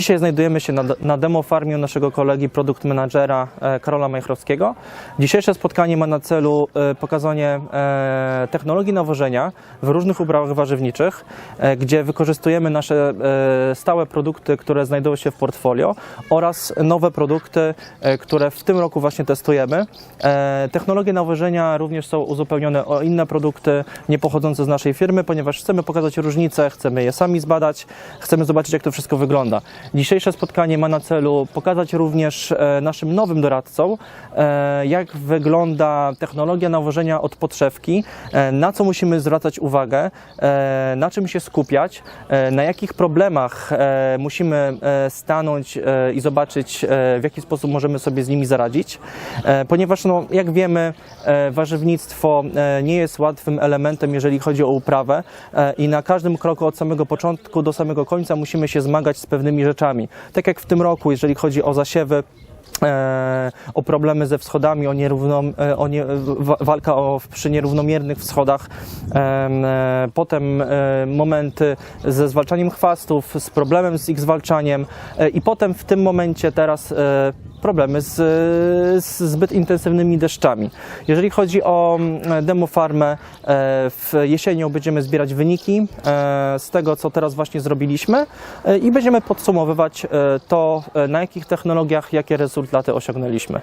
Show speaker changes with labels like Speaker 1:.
Speaker 1: Dzisiaj znajdujemy się na, na demo farmie naszego kolegi, produkt managera e, Karola Majchrowskiego. Dzisiejsze spotkanie ma na celu e, pokazanie e, technologii nawożenia w różnych uprawach warzywniczych, gdzie wykorzystujemy nasze stałe produkty, które znajdują się w portfolio oraz nowe produkty, które w tym roku właśnie testujemy. Technologie nawożenia również są uzupełnione o inne produkty nie pochodzące z naszej firmy, ponieważ chcemy pokazać różnice, chcemy je sami zbadać, chcemy zobaczyć, jak to wszystko wygląda. Dzisiejsze spotkanie ma na celu pokazać również e, naszym nowym doradcom, e, jak wygląda technologia nawożenia od podszewki, e, na co musimy zwracać uwagę, na czym się skupiać, na jakich problemach musimy stanąć i zobaczyć, w jaki sposób możemy sobie z nimi zaradzić, ponieważ no, jak wiemy, warzywnictwo nie jest łatwym elementem, jeżeli chodzi o uprawę i na każdym kroku od samego początku do samego końca musimy się zmagać z pewnymi rzeczami. Tak jak w tym roku, jeżeli chodzi o zasiewy, e, o problemy ze wschodami, o nierówną, e, o nie, wa- walka o, przy nierównomiernych wschodach, e, potem momenty ze zwalczaniem chwastów, z problemem z ich zwalczaniem i potem w tym momencie teraz problemy z, z zbyt intensywnymi deszczami. Jeżeli chodzi o mm, demo farmę, e, w jesienią będziemy zbierać wyniki e, z tego, co teraz właśnie zrobiliśmy e, i będziemy podsumowywać to, na jakich technologiach, jakie rezultaty osiągnęliśmy.